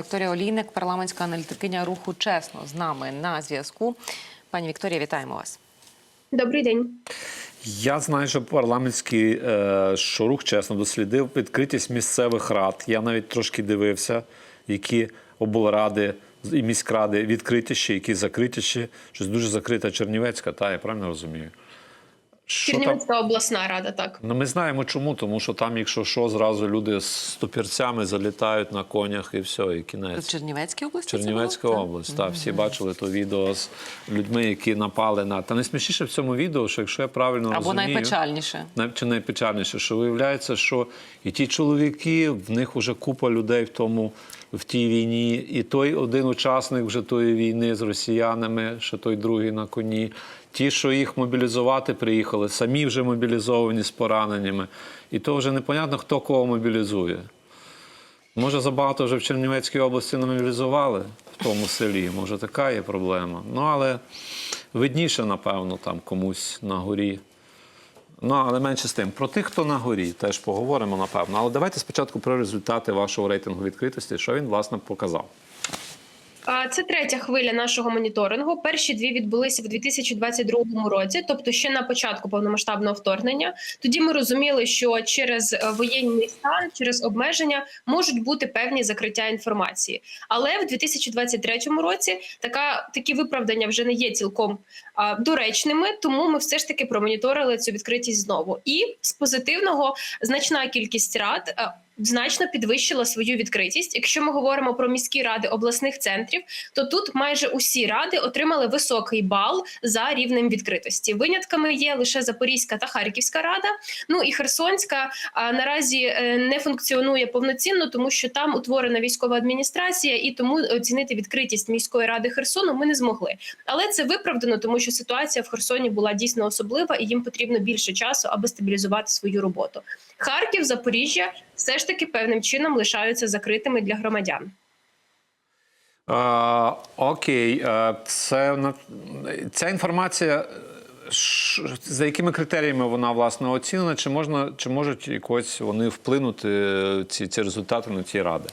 Вікторія Олійник, парламентська аналітикиня руху чесно з нами на зв'язку. Пані Вікторія, вітаємо вас. Добрий день. Я знаю, що парламентський е, що рух чесно дослідив відкритість місцевих рад. Я навіть трошки дивився, які облради і міськради відкритіші, які закритіші. Щось дуже закрита Чернівецька, та я правильно розумію. Чернівецька обласна рада, так. Ну, ми знаємо чому, тому що там, якщо що, зразу люди з топірцями залітають на конях і все, і В кінець. Чернівецькій області? Чернівецька область. Так, всі бачили то відео з людьми, які напали на. Та найсмішніше в цьому відео, що якщо я правильно Або розумію, найпечальніше. най- чи найпечальніше, що виявляється, що і ті чоловіки, в них вже купа людей в тому. В тій війні, і той один учасник вже тої війни з росіянами, ще той другий на коні. Ті, що їх мобілізувати приїхали, самі вже мобілізовані з пораненнями. І то вже непонятно, хто кого мобілізує. Може, забагато вже в Чернівецькій області не мобілізували в тому селі. Може, така є проблема. Ну, але видніше, напевно, там комусь на горі. Ну, але менше з тим. Про тих, хто на горі, теж поговоримо, напевно. Але давайте спочатку про результати вашого рейтингу відкритості, що він, власне, показав. Це третя хвиля нашого моніторингу. Перші дві відбулися в 2022 році, тобто ще на початку повномасштабного вторгнення. Тоді ми розуміли, що через е, воєнний стан, через обмеження можуть бути певні закриття інформації. Але в 2023 році така такі виправдання вже не є цілком а, доречними, тому ми все ж таки промоніторили цю відкритість знову. І з позитивного значна кількість рад. Значно підвищила свою відкритість. Якщо ми говоримо про міські ради обласних центрів, то тут майже усі ради отримали високий бал за рівнем відкритості. Винятками є лише Запорізька та Харківська рада. Ну і Херсонська а, наразі е, не функціонує повноцінно, тому що там утворена військова адміністрація, і тому оцінити відкритість міської ради Херсону ми не змогли. Але це виправдано, тому що ситуація в Херсоні була дійсно особлива, і їм потрібно більше часу, аби стабілізувати свою роботу. Харків, Запоріжжя все ж таки певним чином лишаються закритими для громадян. Е, окей, це ця інформація. За якими критеріями вона власне оцінена? Чи можна чи можуть якось вони вплинути е, ці, ці результати на ці ради?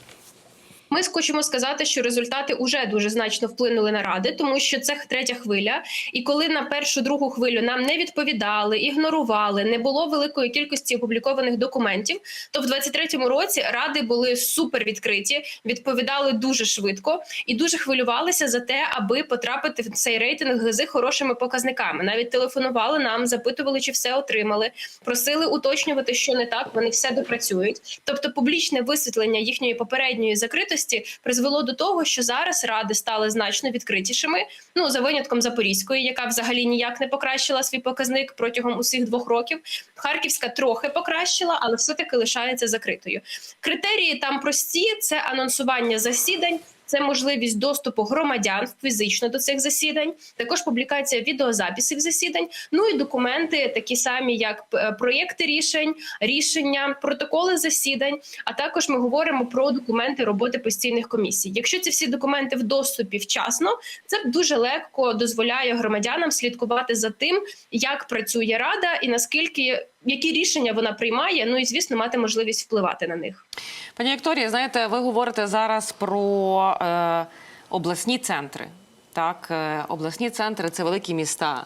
Ми хочемо сказати, що результати вже дуже значно вплинули на ради, тому що це третя хвиля. І коли на першу другу хвилю нам не відповідали, ігнорували, не було великої кількості опублікованих документів, то в 23-му році ради були супер відкриті, відповідали дуже швидко і дуже хвилювалися за те, аби потрапити в цей рейтинг з хорошими показниками. Навіть телефонували нам, запитували, чи все отримали, просили уточнювати, що не так. Вони все допрацюють. Тобто, публічне висвітлення їхньої попередньої закритості призвело до того, що зараз ради стали значно відкритішими. Ну за винятком Запорізької, яка взагалі ніяк не покращила свій показник протягом усіх двох років. Харківська трохи покращила, але все таки лишається закритою. Критерії там прості: це анонсування засідань. Це можливість доступу громадян фізично до цих засідань, також публікація відеозаписів засідань. Ну і документи, такі самі, як е, проєкти рішень, рішення, протоколи засідань. А також ми говоримо про документи роботи постійних комісій. Якщо ці всі документи в доступі вчасно, це дуже легко дозволяє громадянам слідкувати за тим, як працює рада і наскільки які рішення вона приймає. Ну і звісно, мати можливість впливати на них. Пані Вікторія, знаєте, ви говорите зараз про е, обласні центри. Так, е, обласні центри це великі міста,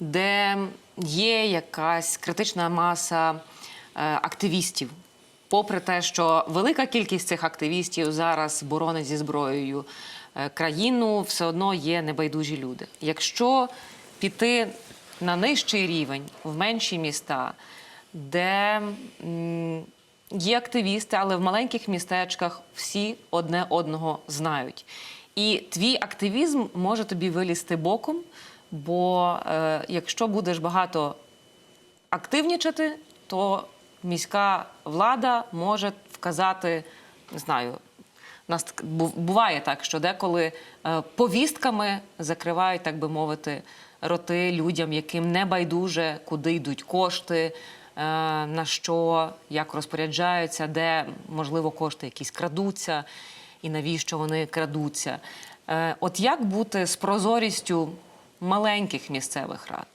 де є якась критична маса е, активістів. Попри те, що велика кількість цих активістів зараз боронить зі зброєю е, країну, все одно є небайдужі люди. Якщо піти на нижчий рівень, в менші міста, де є активісти, але в маленьких містечках всі одне одного знають. І твій активізм може тобі вилізти боком, бо е, якщо будеш багато активнічати, то міська влада може вказати, не знаю, нас буває так, що деколи е, повістками закривають, так би мовити, роти людям, яким не байдуже, куди йдуть кошти, на що, як розпоряджаються, де можливо кошти якісь крадуться, і навіщо вони крадуться. Е, От як бути з прозорістю маленьких місцевих рад?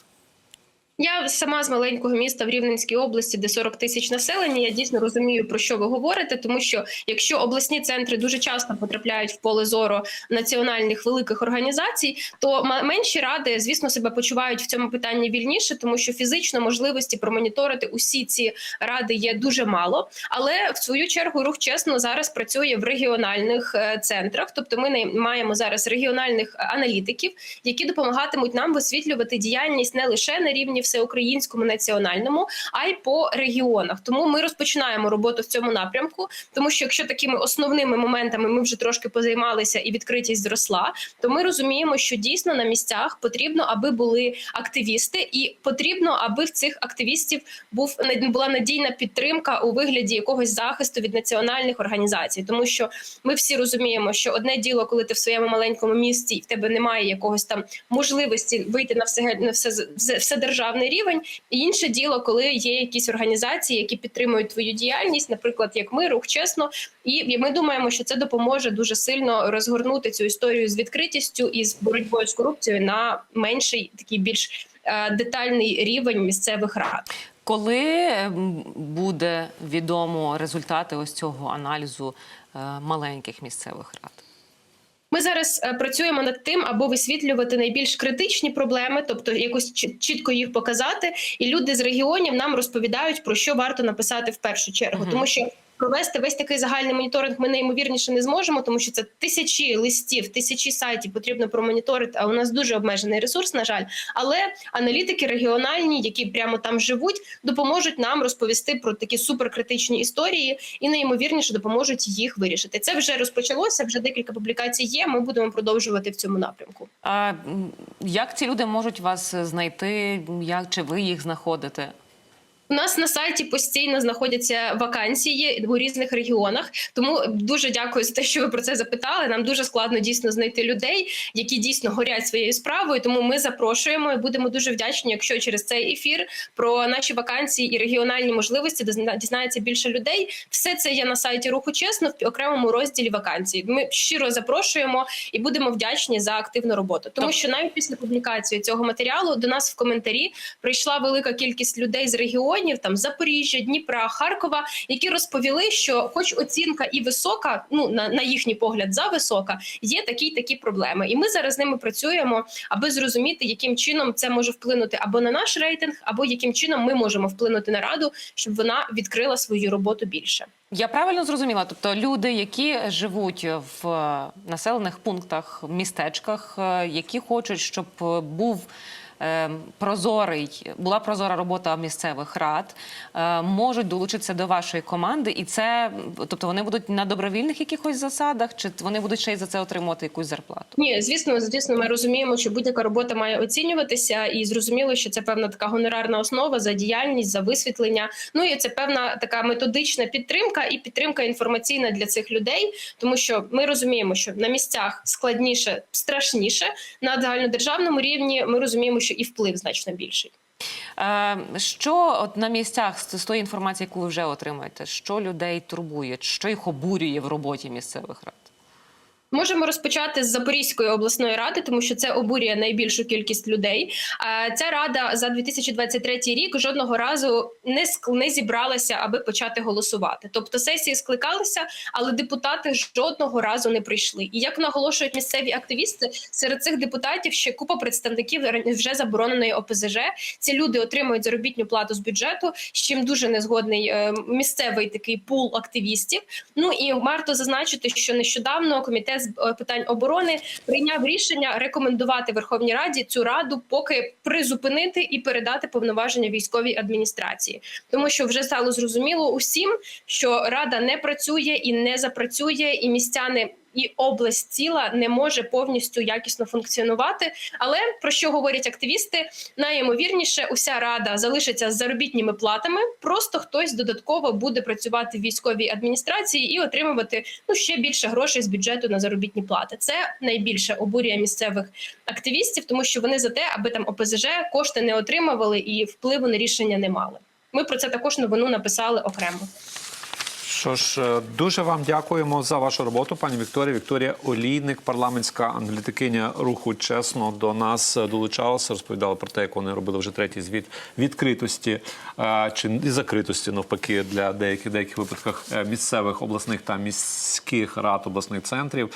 Я сама з маленького міста в Рівненській області, де 40 тисяч населення. Я дійсно розумію про що ви говорите, тому що якщо обласні центри дуже часто потрапляють в поле зору національних великих організацій, то менші ради, звісно, себе почувають в цьому питанні вільніше, тому що фізично можливості промоніторити усі ці ради є дуже мало. Але в свою чергу рух чесно зараз працює в регіональних е, центрах. Тобто, ми не маємо зараз регіональних аналітиків, які допомагатимуть нам висвітлювати діяльність не лише на рівні всеукраїнському національному, а й по регіонах. Тому ми розпочинаємо роботу в цьому напрямку. Тому що якщо такими основними моментами ми вже трошки позаймалися і відкритість зросла, то ми розуміємо, що дійсно на місцях потрібно, аби були активісти, і потрібно, аби в цих активістів був була надійна підтримка у вигляді якогось захисту від національних організацій, тому що ми всі розуміємо, що одне діло, коли ти в своєму маленькому місті і в тебе немає якогось там можливості вийти на все на все, все, вседержавний рівень, і інше діло, коли є якісь організації, які підтримують твою діяльність, наприклад, як ми, рух чесно, і ми думаємо, що це допоможе дуже сильно розгорнути цю історію з відкритістю і з боротьбою з корупцією на менший такий більш е, детальний рівень місцевих рад. Коли буде відомо результати ось цього аналізу е, маленьких місцевих рад? Ми зараз е, працюємо над тим, аби висвітлювати найбільш критичні проблеми, тобто якось чіт- чітко їх показати. І люди з регіонів нам розповідають про що варто написати в першу чергу, тому що. Провести весь такий загальний моніторинг ми найімовірніше не зможемо, тому що це тисячі листів, тисячі сайтів потрібно промоніторити. А у нас дуже обмежений ресурс, на жаль. Але аналітики регіональні, які прямо там живуть, допоможуть нам розповісти про такі суперкритичні історії і найімовірніше допоможуть їх вирішити. Це вже розпочалося. Вже декілька публікацій є. Ми будемо продовжувати в цьому напрямку. А як ці люди можуть вас знайти? Як чи ви їх знаходите? У нас на сайті постійно знаходяться вакансії у різних регіонах. Тому дуже дякую за те, що ви про це запитали. Нам дуже складно дійсно знайти людей, які дійсно горять своєю справою. Тому ми запрошуємо і будемо дуже вдячні, якщо через цей ефір про наші вакансії і регіональні можливості дізнається більше людей. Все це є на сайті Руху Чесно в окремому розділі вакансій. Ми щиро запрошуємо і будемо вдячні за активну роботу. Тому що навіть після публікації цього матеріалу до нас в коментарі прийшла велика кількість людей з регіонів, там Запоріжжя, Дніпра, Харкова, які розповіли, що, хоч оцінка і висока, ну на, на їхній погляд, за висока, є такі такі проблеми. І ми зараз з ними працюємо, аби зрозуміти, яким чином це може вплинути або на наш рейтинг, або яким чином ми можемо вплинути на раду, щоб вона відкрила свою роботу більше. Я правильно зрозуміла? Тобто люди, які живуть в е, населених пунктах, містечках, е, які хочуть, щоб був прозорий, була прозора робота місцевих рад, е, можуть долучитися до вашої команди, і це, тобто, вони будуть на добровільних якихось засадах, чи вони будуть ще й за це отримувати якусь зарплату? Ні, звісно, звісно, ми розуміємо, що будь-яка робота має оцінюватися, і зрозуміло, що це певна така гонорарна основа за діяльність, за висвітлення. Ну і це певна така методична підтримка і підтримка інформаційна для цих людей, тому що ми розуміємо, що на місцях складніше, страшніше на загальнодержавному рівні. Ми розуміємо, що і вплив значно більший. Е, Що от на місцях з тої інформації, яку ви вже отримаєте, що людей турбує, що їх обурює в роботі місцевих рад? Можемо розпочати з Запорізької обласної ради, тому що це обурює найбільшу кількість людей. Ця рада за 2023 рік жодного разу не не зібралася, аби почати голосувати. Тобто сесії скликалися, але депутати жодного разу не прийшли. І як наголошують місцеві активісти, серед цих депутатів ще купа представників вже забороненої ОПЗЖ. Ці люди отримують заробітну плату з бюджету, з чим дуже незгодний е, місцевий такий пул активістів. Ну і варто зазначити, що нещодавно комітет з е, питань оборони прийняв рішення рекомендувати Верховній Раді цю раду поки призупинити і передати повноваження військовій адміністрації, тому що вже стало зрозуміло усім, що рада не працює і не запрацює, і містяни. І область ціла не може повністю якісно функціонувати. Але про що говорять активісти? Найімовірніше, уся рада залишиться з заробітніми платами. Просто хтось додатково буде працювати в військовій адміністрації і отримувати ну ще більше грошей з бюджету на заробітні плати. Це найбільше обурює місцевих активістів, тому що вони за те, аби там ОПЗЖ кошти не отримували і впливу на рішення не мали. Ми про це також новину написали окремо. Що ж, е, дуже вам дякуємо за вашу роботу, пані Вікторія. Вікторія Олійник, парламентська аналітикиня руху чесно до нас е, долучалася, розповідала про те, як вони робили вже третій звіт відкритості е, чи і закритості, навпаки, для деяких деяких випадках місцевих обласних та міських рад обласних центрів.